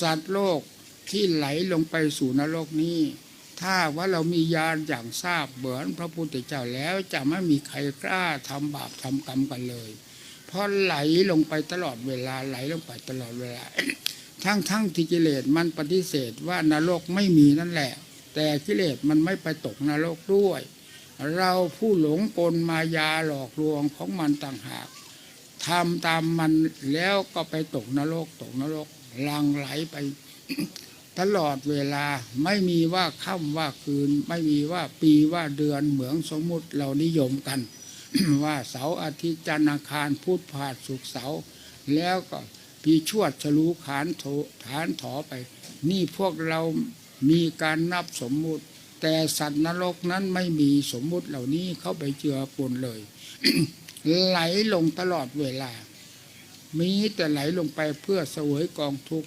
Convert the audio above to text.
สัตว์โลกที่ไหลลงไปสู่นรกนี้ ถ้าว่าเรามีญาณอย่างทราบเหมือนพระพุทธเจ้าแล้วจะไม่มีใครกล้าทำบาปทำกรรมกันเลย เพราะไหลลงไปตลอดเวลาไหลลงไปตลอดเวลา ทั้งทั้งที่กิเลสมันปฏิเสธว่านรกไม่มีนั่นแหละ แต่กิเลสมันไม่ไปตกนรกด้วย เราผู้หลงกลมายาหลอกลวงของมันต่างหาก ทำตามมันแล้วก็ไปตกนรกตกนรกลังไหลไป ตลอดเวลาไม่มีว่าค่ำว่าคืน ไม่มีว่าปีว่าเดือนเหมืองสมมุติเรานิยมกัน ว่าเสาร์อาทิตย์จันทร์อังคารพุธพฤหัสศุกเสาร์แล้วก็ปีชวดฉลูขานโถฐานถอไป นี่พวกเรามีการนับสมมุติ แต่สัตว์นรกนั้นไม่มีสมมุติเหล่านี้เข้าไปเจือปนเลย ไหลลงตลอดเวลา มีแต่ไหลลงไปเพื่อเสวยกองทุกข์